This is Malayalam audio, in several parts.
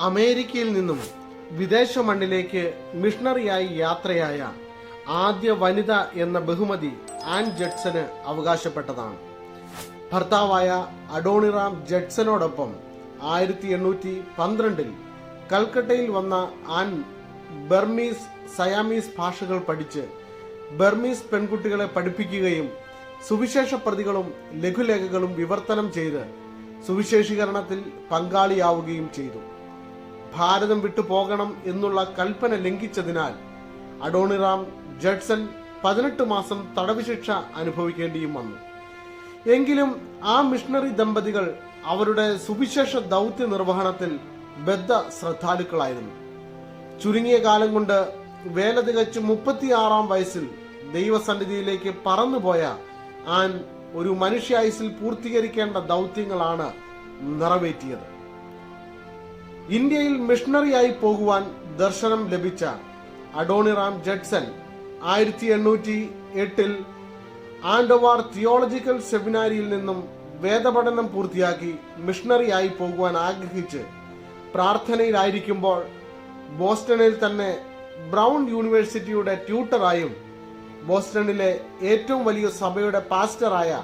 അമേരിക്കയിൽ നിന്നും വിദേശ മണ്ണിലേക്ക് മിഷണറിയായി യാത്രയായ ആദ്യ വനിത എന്ന ബഹുമതി ആൻ ജഡ്സന് അവകാശപ്പെട്ടതാണ്. ഭർത്താവായ അഡോണിറാം ജഡ്സനോടൊപ്പം ആയിരത്തി എണ്ണൂറ്റി പന്ത്രണ്ടിൽ കൽക്കട്ടയിൽ വന്ന ആൻ ബർമീസ് സയാമീസ് ഭാഷകൾ പഠിച്ച് ബർമീസ് പെൺകുട്ടികളെ പഠിപ്പിക്കുകയും സുവിശേഷ പ്രതികളും ലഘുലേഖകളും വിവർത്തനം ചെയ്ത് സുവിശേഷീകരണത്തിൽ പങ്കാളിയാവുകയും ചെയ്തു. ഭാരതം വിട്ടു പോകണം എന്നുള്ള കൽപ്പന ലംഘിച്ചതിനാൽ അഡോണിറാം ജഡ്സൺ പതിനെട്ട് മാസം തടവ് ശിക്ഷ അനുഭവിക്കേണ്ടിയും വന്നു. എങ്കിലും ആ മിഷണറി ദമ്പതികൾ അവരുടെ സുവിശേഷ ദൗത്യ നിർവഹണത്തിൽ ബദ്ധ ശ്രദ്ധാലുക്കളായിരുന്നു. ചുരുങ്ങിയ കാലം കൊണ്ട് വേല തികച്ച് മുപ്പത്തിയാറാം വയസ്സിൽ ദൈവസന്നിധിയിലേക്ക് പറന്നുപോയ ആൻ ഒരു മനുഷ്യായുസിൽ പൂർത്തീകരിക്കേണ്ട ദൗത്യങ്ങളാണ് നിറവേറ്റിയത്. ഇന്ത്യയിൽ മിഷണറിയായി പോകുവാൻ ദർശനം ലഭിച്ച അഡോണിറാം ജഡ്സൺ ആയിരത്തി എണ്ണൂറ്റി എട്ടിൽ ആൻഡവാർ തിയോളജിക്കൽ സെമിനാരിയിൽ നിന്നും വേദപഠനം പൂർത്തിയാക്കി മിഷണറിയായി പോകുവാൻ ആഗ്രഹിച്ച് പ്രാർത്ഥനയിലായിരിക്കുമ്പോൾ ബോസ്റ്റണിൽ തന്നെ ബ്രൗൺ യൂണിവേഴ്സിറ്റിയുടെ ട്യൂട്ടറായും ബോസ്റ്റണിലെ ഏറ്റവും വലിയ സഭയുടെ പാസ്റ്ററായ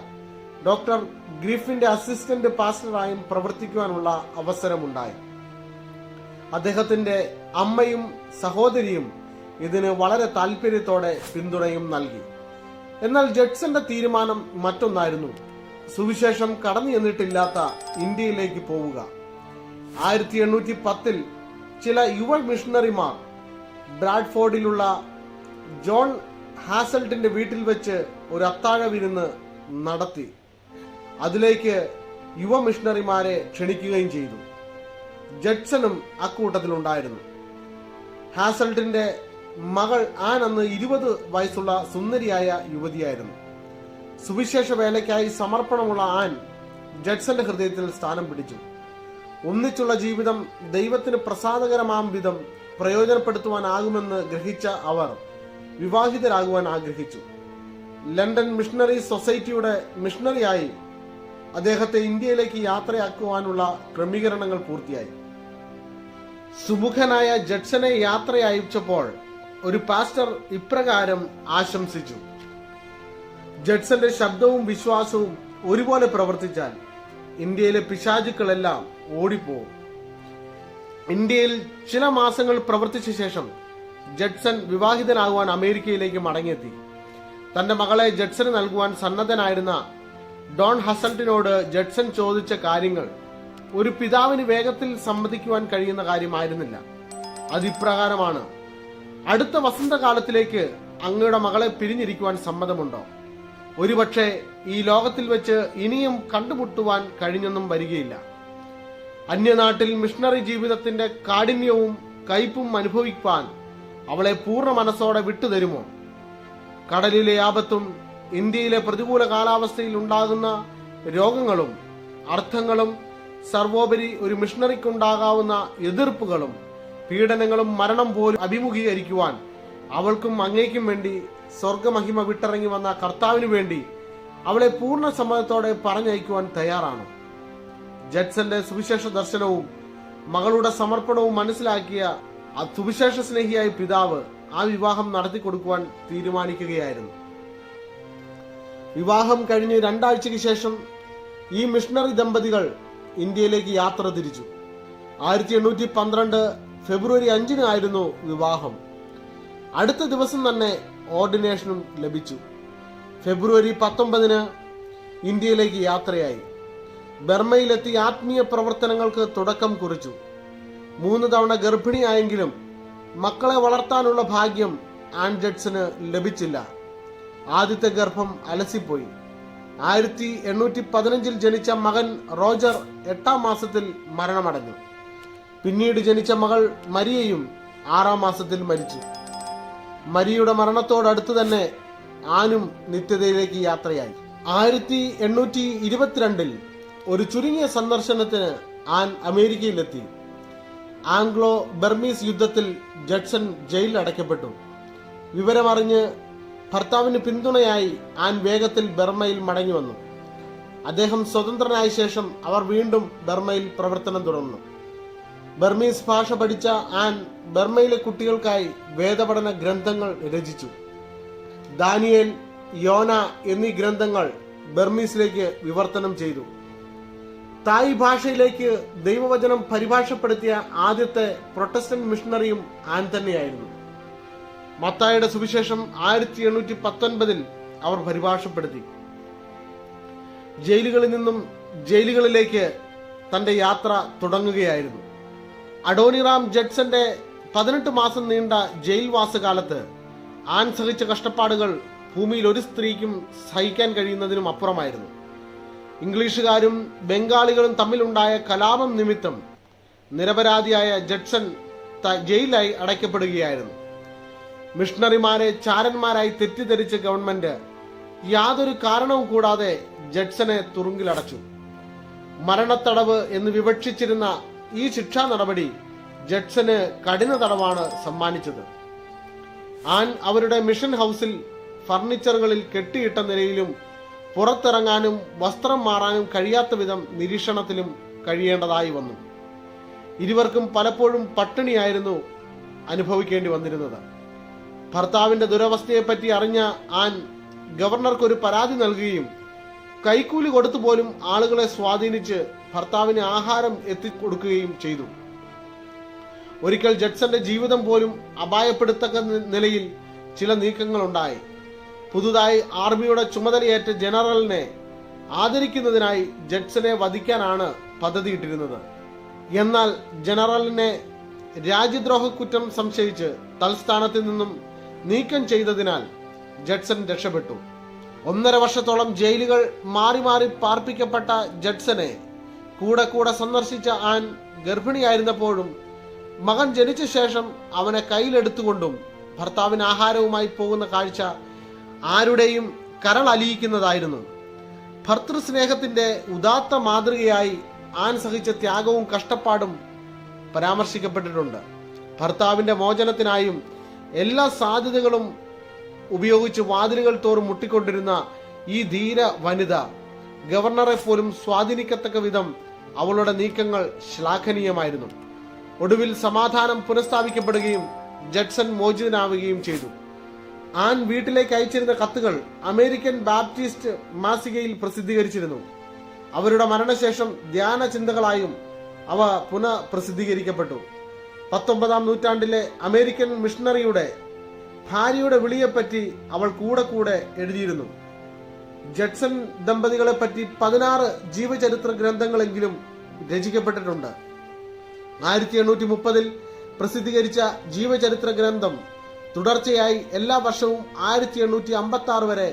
ഡോക്ടർ ഗ്രിഫിന്റെ അസിസ്റ്റന്റ് പാസ്റ്ററായും പ്രവർത്തിക്കുവാനുള്ള അവസരമുണ്ടായി. അദ്ദേഹത്തിന്റെ അമ്മയും സഹോദരിയും ഇതിന് വളരെ താല്പര്യത്തോടെ പിന്തുണയും നൽകി. എന്നാൽ ജഡ്സന്റെ തീരുമാനം മറ്റൊന്നായിരുന്നു. സുവിശേഷം കടന്നു ചെന്നിട്ടില്ലാത്ത ഇന്ത്യയിലേക്ക് പോവുക. ആയിരത്തി എണ്ണൂറ്റി പത്തിൽ ചില യുവ മിഷണറിമാർ ബ്രാഡ്ഫോർഡിലുള്ള ജോൺ ഹാസൽട്ടിന്റെ വീട്ടിൽ വെച്ച് ഒരു അത്താഴ വിരുന്ന് നടത്തി. അതിലേക്ക് യുവ മിഷണറിമാരെ ക്ഷണിക്കുകയും ചെയ്തു. ജഡ്സണും അക്കൂട്ടത്തിലുണ്ടായിരുന്നു. ഹാസൽട്ടിന്റെ മകൾ ആൻ ഇരുപത് വയസ്സുള്ള സുന്ദരിയായ യുവതിയായിരുന്നു. സുവിശേഷ വേലയ്ക്കായി സമർപ്പണമുള്ള ആൻ ജഡ്സന്റെ ഹൃദയത്തിൽ സ്ഥാനം പിടിച്ചു. ഒന്നിച്ചുള്ള ജീവിതം ദൈവത്തിന് പ്രസാദകരമാം വിധം പ്രയോജനപ്പെടുത്തുവാനാകുമെന്ന് ഗ്രഹിച്ച അവർ വിവാഹിതരാകുവാൻ ആഗ്രഹിച്ചു. ലണ്ടൻ മിഷണറി സൊസൈറ്റിയുടെ മിഷണറിയായി അദ്ദേഹത്തെ ഇന്ത്യയിലേക്ക് യാത്രയാക്കുവാനുള്ള ക്രമീകരണങ്ങൾ പൂർത്തിയായി. സുമുഖനായ ജഡ്സനെ യാത്രയച്ചപ്പോൾ ഒരു പാസ്റ്റർ ഇപ്രകാരം ആശംസിച്ചു. ജഡ്സന്റെ ശബ്ദവും വിശ്വാസവും ഒരുപോലെ പ്രവർത്തിച്ചാൽ ഇന്ത്യയിലെ പിശാചുക്കളെല്ലാം ഓടിപ്പോവും. ഇന്ത്യയിൽ ചില മാസങ്ങൾ പ്രവർത്തിച്ച ശേഷം ജഡ്സൺ വിവാഹിതനാകുവാൻ അമേരിക്കയിലേക്ക് മടങ്ങിയെത്തി. തന്റെ മകളെ ജഡ്സന് നൽകുവാൻ സന്നദ്ധനായിരുന്ന ഡോൺ ഹസൽട്ടിനോട് ജഡ്സൺ ചോദിച്ച കാര്യങ്ങൾ ഒരു പിതാവിന് വേഗത്തിൽ സമ്മതിക്കുവാൻ കഴിയുന്ന കാര്യമായിരുന്നില്ല. അതിപ്രകാരമാണ്. അടുത്ത വസന്തകാലത്തിലേക്ക് അങ്ങയുടെ മകളെ പിരിഞ്ഞിരിക്കുവാൻ സമ്മതമുണ്ടോ? ഒരുപക്ഷെ ഈ ലോകത്തിൽ വെച്ച് ഇനിയും കണ്ടുമുട്ടുവാൻ കഴിഞ്ഞൊന്നും വരികയില്ല. അന്യനാട്ടിൽ മിഷണറി ജീവിതത്തിന്റെ കാഠിന്യവും കയ്പും അനുഭവിക്കാൻ അവളെ പൂർണ മനസ്സോടെ വിട്ടുതരുമോ? കടലിലെ ആപത്തും ഇന്ത്യയിലെ പ്രതികൂല കാലാവസ്ഥയിൽ ഉണ്ടാകുന്ന രോഗങ്ങളും അർത്ഥങ്ങളും സർവോപരി ഒരു മിഷണറിക്കുണ്ടാകാവുന്ന എതിർപ്പുകളും പീഡനങ്ങളും മരണം പോലും അഭിമുഖീകരിക്കുവാൻ അവൾക്കും അങ്ങേക്കും വേണ്ടി സ്വർഗമഹിമ വിട്ടിറങ്ങി വന്ന കർത്താവിനു വേണ്ടി അവളെ പൂർണ സമ്മതത്തോടെ പറഞ്ഞയക്കുവാൻ തയ്യാറാണ്. ജഡ്സന്റെ സുവിശേഷ ദർശനവും മകളുടെ സമർപ്പണവും മനസ്സിലാക്കിയ ആ സുവിശേഷ സ്നേഹിയായ പിതാവ് ആ വിവാഹം നടത്തി കൊടുക്കുവാൻ തീരുമാനിക്കുകയായിരുന്നു. വിവാഹം കഴിഞ്ഞ് രണ്ടാഴ്ചയ്ക്ക് ശേഷം ഈ മിഷണറി ദമ്പതികൾ ഇന്ത്യയിലേക്ക് യാത്ര തിരിച്ചു. ആയിരത്തി എണ്ണൂറ്റി പന്ത്രണ്ട് ഫെബ്രുവരി അഞ്ചിനായിരുന്നു വിവാഹം. അടുത്ത ദിവസം തന്നെ ഓർഡിനേഷനും ലഭിച്ചു. ഫെബ്രുവരി പത്തൊമ്പതിന് ഇന്ത്യയിലേക്ക് യാത്രയായി. ബർമയിലെത്തി ആത്മീയ പ്രവർത്തനങ്ങൾക്ക് തുടക്കം കുറിച്ചു. മൂന്ന് തവണ ഗർഭിണിയായെങ്കിലും മക്കളെ വളർത്താനുള്ള ഭാഗ്യം ആൻഡ്രഡ്സിന് ലഭിച്ചില്ല. ആദ്യത്തെ ഗർഭം അലസിപ്പോയി. ആയിരത്തി എണ്ണൂറ്റി പതിനഞ്ചിൽ ജനിച്ച മകൻ റോജർ എട്ടാം മാസത്തിൽ മരണമടഞ്ഞു. പിന്നീട് ജനിച്ച മകൾ മരിയയും ആറാം മാസത്തിൽ മരിച്ചു. മരിയുടെ മരണത്തോടടുത്ത് തന്നെ ആനും നിത്യതയിലേക്ക് യാത്രയായി. ആയിരത്തി എണ്ണൂറ്റി ഇരുപത്തിരണ്ടിൽ ഒരു ചുരുങ്ങിയ സന്ദർശനത്തിന് ആൻ അമേരിക്കയിലെത്തി. ആംഗ്ലോ ബർമീസ് യുദ്ധത്തിൽ ജഡ്സൺ ജയിലിൽ അടയ്ക്കപ്പെട്ടു. വിവരമറിഞ്ഞ് ഭർത്താവിന് പിന്തുണയായി ആൻ വേഗത്തിൽ ബർമയിൽ മടങ്ങി വന്നു. അദ്ദേഹം സ്വതന്ത്രനായ ശേഷം അവർ വീണ്ടും ബർമയിൽ പ്രവർത്തനം തുടർന്നു. ബർമീസ് ഭാഷ പഠിച്ച ആൻ ബർമയിലെ കുട്ടികൾക്കായി വേദപഠന ഗ്രന്ഥങ്ങൾ രചിച്ചു. ദാനിയേൽ യോന എന്നീ ഗ്രന്ഥങ്ങൾ ബർമീസിലേക്ക് വിവർത്തനം ചെയ്തു. തായ് ഭാഷയിലേക്ക് ദൈവവചനം പരിഭാഷപ്പെടുത്തിയ ആദ്യത്തെ പ്രൊട്ടസ്റ്റന്റ് മിഷണറിയും ആൻ തന്നെയായിരുന്നു. മത്തായുടെ സുവിശേഷം ആയിരത്തി എണ്ണൂറ്റി പത്തൊൻപതിൽ അവർ പരിഭാഷപ്പെടുത്തി. ജയിലുകളിൽ നിന്നും ജയിലുകളിലേക്ക് തന്റെ യാത്ര തുടങ്ങുകയായിരുന്നു. അഡോണിറാം ജഡ്സന്റെ പതിനെട്ട് മാസം നീണ്ട ജയിൽവാസകാലത്ത് ആൻ സഹിച്ച കഷ്ടപ്പാടുകൾ ഭൂമിയിൽ ഒരു സ്ത്രീക്കും സഹിക്കാൻ കഴിയുന്നതിനും അപ്പുറമായിരുന്നു. ഇംഗ്ലീഷുകാരും ബംഗാളികളും തമ്മിലുണ്ടായ കലാപം നിമിത്തം നിരപരാധിയായ ജഡ്സൺ ജയിലായി അടയ്ക്കപ്പെടുകയായിരുന്നു. മിഷണറിമാരെ ചാരന്മാരായി തെറ്റിദ്ധരിച്ച ഗവൺമെന്റ് യാതൊരു കാരണവും കൂടാതെ ജഡ്സനെ തുറുങ്കിലടച്ചു. മരണത്തടവ് എന്ന് വിവക്ഷിച്ചിരുന്ന ഈ ശിക്ഷാ നടപടി ജഡ്സന് കഠിന തടവാണ് സമ്മാനിച്ചത്. ആൻ അവരുടെ മിഷൻ ഹൗസിൽ ഫർണിച്ചറുകളിൽ കെട്ടിയിട്ട നിലയിലും പുറത്തിറങ്ങാനും വസ്ത്രം മാറാനും കഴിയാത്ത വിധം നിരീക്ഷണത്തിലും കഴിയേണ്ടതായി വന്നു. ഇരുവർക്കും പലപ്പോഴും പട്ടിണിയായിരുന്നു അനുഭവിക്കേണ്ടി വന്നിരുന്നത്. ഭർത്താവിന്റെ ദുരവസ്ഥയെപ്പറ്റി അറിഞ്ഞ ആൻ ഗവർണർക്ക് ഒരു പരാതി നൽകുകയും കൈക്കൂലി കൊടുത്തു പോലും ആളുകളെ സ്വാധീനിച്ച് ഭർത്താവിന് ആഹാരം എത്തിക്കൊടുക്കുകയും ചെയ്തു. ഒരിക്കൽ ജഡ്സന്റെ ജീവിതം പോലും അപായപ്പെടുത്തക്ക നിലയിൽ ചില നീക്കങ്ങൾ ഉണ്ടായി പുതുതായി ആർമിയുടെ ചുമതലയേറ്റ ജനറലിനെ ആദരിക്കുന്നതിനായി ജഡ്സനെ വധിക്കാനാണ് പദ്ധതിയിട്ടിരുന്നത്. എന്നാൽ ജനറലിനെ രാജ്യദ്രോഹ കുറ്റം സംശയിച്ച് തൽസ്ഥാനത്ത് നിന്നും നീക്കം ചെയ്തതിനാൽ ജഡ്സൺ രക്ഷപ്പെട്ടു. ഒന്നര വർഷത്തോളം ജയിലുകൾ മാറി മാറി പാർപ്പിക്കപ്പെട്ട ജഡ്സനെ കൂടെ കൂടെ സന്ദർശിച്ച ആൻ ഗർഭിണിയായിരുന്നപ്പോഴും മകൻ ജനിച്ച ശേഷം അവനെ കയ്യിലെടുത്തുകൊണ്ടും ഭർത്താവിന് ആഹാരവുമായി പോകുന്ന കാഴ്ച ആരുടെയും കരൾ അലിയിക്കുന്നതായിരുന്നു. ഭർത്തൃസ്നേഹത്തിന്റെ ഉദാത്ത മാതൃകയായി ആൻ സഹിച്ച ത്യാഗവും കഷ്ടപ്പാടും പരാമർശിക്കപ്പെട്ടിട്ടുണ്ട്. ഭർത്താവിന്റെ മോചനത്തിനായും എല്ലാ സാധ്യതകളും ഉപയോഗിച്ച് വാതിലുകൾ തോറും മുട്ടിക്കൊണ്ടിരുന്ന ഈ ധീര വനിത ഗവർണറെ പോലും സ്വാധീനിക്കത്തക്ക വിധം അവളുടെ നീക്കങ്ങൾ ശ്ലാഘനീയമായിരുന്നു. ഒടുവിൽ സമാധാനം പുനഃസ്ഥാപിക്കപ്പെടുകയും ജഡ്സൺ മോചിതനാവുകയും ചെയ്തു. ആൻ വീട്ടിലേക്ക് അയച്ചിരുന്ന കത്തുകൾ അമേരിക്കൻ ബാപ്റ്റിസ്റ്റ് മാസികയിൽ പ്രസിദ്ധീകരിച്ചിരുന്നു. അവരുടെ മരണശേഷം ധ്യാന ചിന്തകളായും അവ പുനഃ പ്രസിദ്ധീകരിക്കപ്പെട്ടു പത്തൊമ്പതാം നൂറ്റാണ്ടിലെ അമേരിക്കൻ മിഷണറിയുടെ ഭാര്യയുടെ വിളിയെപ്പറ്റി അവൾ കൂടെ കൂടെ എഴുതിയിരുന്നു. ജഡ്സൺ ദമ്പതികളെ പറ്റി പതിനാറ് ജീവചരിത്ര ഗ്രന്ഥങ്ങളെങ്കിലും രചിക്കപ്പെട്ടിട്ടുണ്ട്. ആയിരത്തി എണ്ണൂറ്റി മുപ്പതിൽ പ്രസിദ്ധീകരിച്ച ജീവചരിത്ര ഗ്രന്ഥം തുടർച്ചയായി എല്ലാ വർഷവും ആയിരത്തി എണ്ണൂറ്റി അമ്പത്തി ആറ് വരെ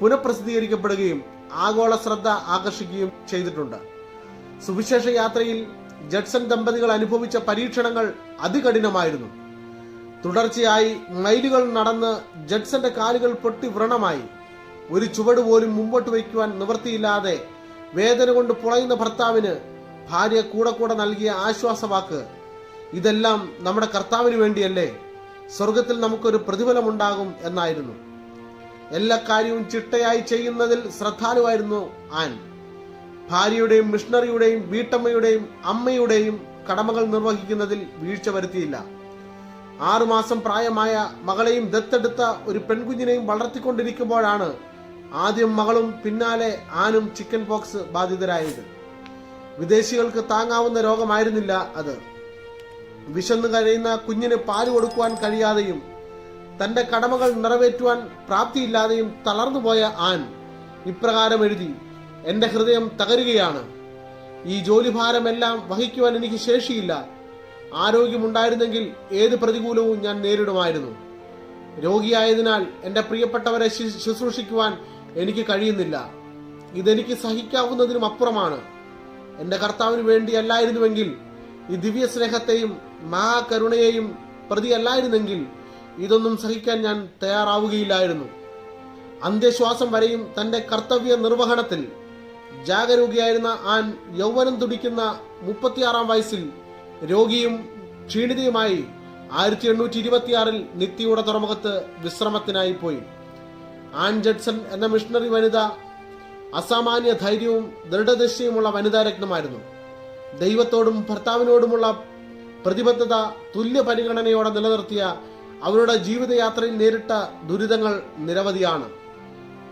പുനഃപ്രസിദ്ധീകരിക്കപ്പെടുകയും ആഗോള ശ്രദ്ധ ആകർഷിക്കുകയും ചെയ്തിട്ടുണ്ട്. സുവിശേഷ യാത്രയിൽ ജഡ്സൺ ദമ്പതികൾ അനുഭവിച്ച പരീക്ഷണങ്ങൾ അതികഠിനമായിരുന്നു. തുടർച്ചയായി മൈലുകൾ നടന്ന് ജഡ്സന്റെ കാലുകൾ പൊട്ടി വ്രണമായി. ഒരു ചുവട് പോലും മുമ്പോട്ട് വയ്ക്കുവാൻ നിവൃത്തിയില്ലാതെ വേദന കൊണ്ട് പുളയുന്ന ഭർത്താവിന് ഭാര്യ കൂടെ കൂടെ നൽകിയ ആശ്വാസവാക്ക്. ഇതെല്ലാം നമ്മുടെ കർത്താവിന് വേണ്ടിയല്ലേ? സ്വർഗത്തിൽ നമുക്കൊരു പ്രതിഫലമുണ്ടാകും എന്നായിരുന്നു. എല്ലാ കാര്യവും ചിട്ടയായി ചെയ്യുന്നതിൽ ശ്രദ്ധാലുവായിരുന്നു ആൻ. ഭാര്യയുടെയും മിഷണറിയുടെയും വീട്ടമ്മയുടെയും അമ്മയുടെയും കടമകൾ നിർവഹിക്കുന്നതിൽ വീഴ്ച വരുത്തിയില്ല. ആറുമാസം പ്രായമായ മകളെയും ദത്തെടുത്ത ഒരു പെൺകുഞ്ഞിനെയും വളർത്തിക്കൊണ്ടിരിക്കുമ്പോഴാണ് ആദ്യം മകളും പിന്നാലെ ആനും ചിക്കൻ പോക്സ് ബാധിതരായത്. വിദേശികൾക്ക് താങ്ങാവുന്ന രോഗമായിരുന്നില്ല അത്. വിശന്നു കഴിയുന്ന കുഞ്ഞിന് പാൽ കൊടുക്കുവാൻ കഴിയാതെയും തന്റെ കടമകൾ നിറവേറ്റുവാൻ പ്രാപ്തിയില്ലാതെയും തളർന്നുപോയ ആൻ ഇപ്രകാരം എഴുതി. എന്റെ ഹൃദയം തകരുകയാണ്. ഈ ജോലിഭാരമെല്ലാം വഹിക്കുവാൻ എനിക്ക് ശേഷിയില്ല. ആരോഗ്യമുണ്ടായിരുന്നെങ്കിൽ ഏത് പ്രതികൂലവും ഞാൻ നേരിടുമായിരുന്നു. രോഗിയായതിനാൽ എന്റെ പ്രിയപ്പെട്ടവരെ ശുശ്രൂഷിക്കുവാൻ എനിക്ക് കഴിയുന്നില്ല. ഇതെനിക്ക് സഹിക്കാവുന്നതിനും അപ്പുറമാണ്. എന്റെ കർത്താവിന് വേണ്ടി അല്ലായിരുന്നുവെങ്കിൽ ഈ ദിവ്യ സ്നേഹത്തെയും മഹാകരുണയെയും പ്രതിയല്ലായിരുന്നെങ്കിൽ ഇതൊന്നും സഹിക്കാൻ ഞാൻ തയ്യാറാവുകയില്ലായിരുന്നു. അന്ത്യശ്വാസം വരെയും തന്റെ കർത്തവ്യ നിർവഹണത്തിൽ ജാഗരൂകയായിരുന്ന ആൻ യൗവനം തുടിക്കുന്ന മുപ്പത്തിയാറാം വയസ്സിൽ രോഗിയും ക്ഷീണിതയുമായി ആയിരത്തി എണ്ണൂറ്റി ഇരുപത്തിയാറിൽ നിത്യയുടെ തുറമുഖത്ത് വിശ്രമത്തിനായി പോയി. ആൻ ജഡ്സൺ എന്ന മിഷണറി വനിത അസാമാന്യ ധൈര്യവും ദൃഢദശയുമുള്ള വനിതാ രത്നമായിരുന്നു. ദൈവത്തോടും ഭർത്താവിനോടുമുള്ള പ്രതിബദ്ധത തുല്യ പരിഗണനയോടെ നിലനിർത്തിയ അവരുടെ ജീവിതയാത്രയിൽ നേരിട്ട ദുരിതങ്ങൾ നിരവധിയാണ്.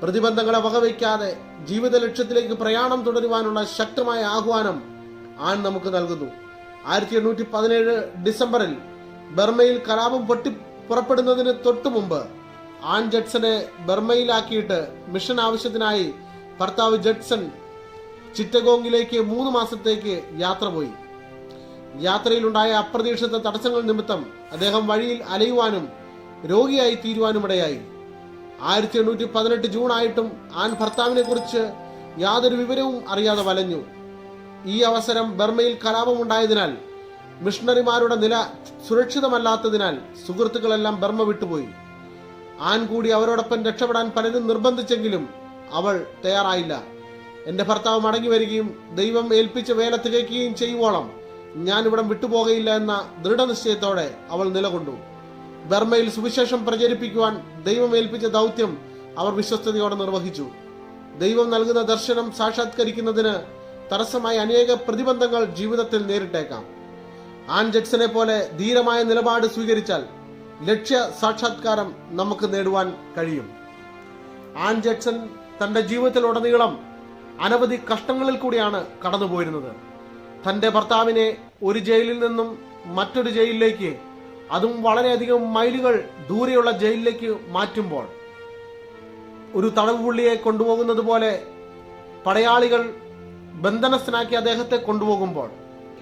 പ്രതിബന്ധങ്ങളെ വകവയ്ക്കാതെ ജീവിത ലക്ഷ്യത്തിലേക്ക് പ്രയാണം തുടരുവാനുള്ള ശക്തമായ ആഹ്വാനം ആൺ നമുക്ക് നൽകുന്നു. ആയിരത്തി എണ്ണൂറ്റി പതിനേഴ് ഡിസംബറിൽ ബർമയിൽ കലാപം പൊട്ടി പുറപ്പെടുന്നതിന് തൊട്ടു മുമ്പ് ആൺ ജഡ്സനെ ബർമയിലാക്കിയിട്ട് മിഷൻ ആവശ്യത്തിനായി ഭർത്താവ് ജഡ്സൺ ചിറ്റഗോങ്ങിലേക്ക് മൂന്ന് മാസത്തേക്ക് യാത്ര പോയി. യാത്രയിലുണ്ടായ അപ്രതീക്ഷിത തടസ്സങ്ങൾ നിമിത്തം അദ്ദേഹം വഴിയിൽ അലയുവാനും രോഗിയായി തീരുവാനും ഇടയായി ആയിരത്തി എണ്ണൂറ്റി പതിനെട്ട് ജൂൺ ആയിട്ടും ആൻ ഭർത്താവിനെ കുറിച്ച് യാതൊരു വിവരവും അറിയാതെ വലഞ്ഞു. ഈ അവസരം ബർമയിൽ കലാപമുണ്ടായതിനാൽ മിഷണറിമാരുടെ നില സുരക്ഷിതമല്ലാത്തതിനാൽ സുഹൃത്തുക്കളെല്ലാം ബർമ വിട്ടുപോയി. ആൻ കൂടി അവരോടൊപ്പം രക്ഷപ്പെടാൻ പലരും നിർബന്ധിച്ചെങ്കിലും അവൾ തയ്യാറായില്ല. എന്റെ ഭർത്താവ് മടങ്ങി വരികയും ദൈവം ഏൽപ്പിച്ച വേല തികയ്ക്കുകയും ചെയ്യുവോളം ഞാൻ ഇവിടം വിട്ടുപോകയില്ല എന്ന ദൃഢനിശ്ചയത്തോടെ അവൾ നിലകൊണ്ടു. ബർമയിൽ സുവിശേഷം പ്രചരിപ്പിക്കുവാൻ ദൈവം ഏൽപ്പിച്ച ദൗത്യം അവർ വിശ്വസ്തയോടെ നിർവഹിച്ചു. ദൈവം നൽകുന്ന ദർശനം സാക്ഷാത്കരിക്കുന്നതിന് തടസ്സമായ അനേക പ്രതിബന്ധങ്ങൾ ജീവിതത്തിൽ നേരിട്ടേക്കാം. ആൻ ജക്സനെ പോലെ ധീരമായ നിലപാട് സ്വീകരിച്ചാൽ ലക്ഷ്യ സാക്ഷാത്കാരം നമുക്ക് നേടുവാൻ കഴിയും. ആൻ ജഡ്സൺ തന്റെ ജീവിതത്തിലുടനീളം അനവധി കഷ്ടങ്ങളിൽ കൂടിയാണ് കടന്നുപോയിരുന്നത്. തന്റെ ഭർത്താവിനെ ഒരു ജയിലിൽ നിന്നും മറ്റൊരു ജയിലിലേക്ക് അതും വളരെയധികം മൈലുകൾ ദൂരെയുള്ള ജയിലിലേക്ക് മാറ്റുമ്പോൾ ഒരു തടവ് പുള്ളിയെ കൊണ്ടുപോകുന്നത് പോലെ പടയാളികൾ ബന്ധനസ്ഥനാക്കി അദ്ദേഹത്തെ കൊണ്ടുപോകുമ്പോൾ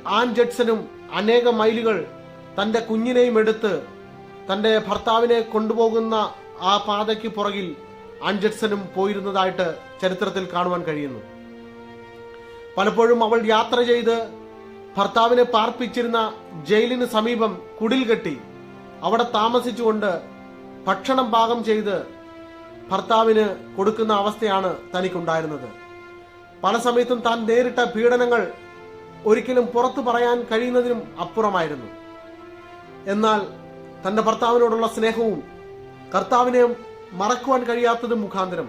ആൻ ജഡ്സനും അനേക മൈലുകൾ തന്റെ കുഞ്ഞിനെയും എടുത്ത് തന്റെ ഭർത്താവിനെ കൊണ്ടുപോകുന്ന ആ പാതയ്ക്ക് പുറകിൽ ആൻ പോയിരുന്നതായിട്ട് ചരിത്രത്തിൽ കാണുവാൻ കഴിയുന്നു. പലപ്പോഴും അവൾ യാത്ര ചെയ്ത് ഭർത്താവിനെ പാർപ്പിച്ചിരുന്ന ജയിലിന് സമീപം കുടിൽ കെട്ടി അവിടെ താമസിച്ചുകൊണ്ട് ഭക്ഷണം പാകം ചെയ്ത് ഭർത്താവിന് കൊടുക്കുന്ന അവസ്ഥയാണ് തനിക്കുണ്ടായിരുന്നത്. പല സമയത്തും താൻ നേരിട്ട പീഡനങ്ങൾ ഒരിക്കലും പുറത്തു പറയാൻ കഴിയുന്നതിനും അപ്പുറമായിരുന്നു. എന്നാൽ തന്റെ ഭർത്താവിനോടുള്ള സ്നേഹവും കർത്താവിനെ മറക്കുവാൻ കഴിയാത്തതും മുഖാന്തരം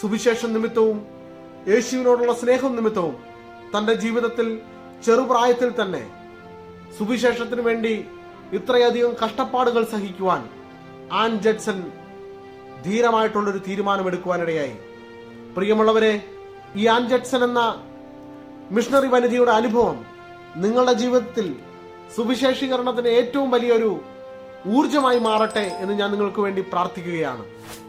സുവിശേഷം നിമിത്തവും യേശുവിനോടുള്ള സ്നേഹം നിമിത്തവും തന്റെ ജീവിതത്തിൽ ചെറുപ്രായത്തിൽ തന്നെ സുവിശേഷത്തിന് വേണ്ടി ഇത്രയധികം കഷ്ടപ്പാടുകൾ സഹിക്കുവാൻ ആൻ ജഡ്സൺ ധീരമായിട്ടുള്ളൊരു തീരുമാനമെടുക്കുവാനിടയായി. പ്രിയമുള്ളവരെ ഈ ആൻ ജഡ്സൺ എന്ന മിഷണറി വനിതയുടെ അനുഭവം നിങ്ങളുടെ ജീവിതത്തിൽ സുവിശേഷീകരണത്തിന് ഏറ്റവും വലിയൊരു ഊർജമായി മാറട്ടെ എന്ന് ഞാൻ നിങ്ങൾക്ക് വേണ്ടി പ്രാർത്ഥിക്കുകയാണ്.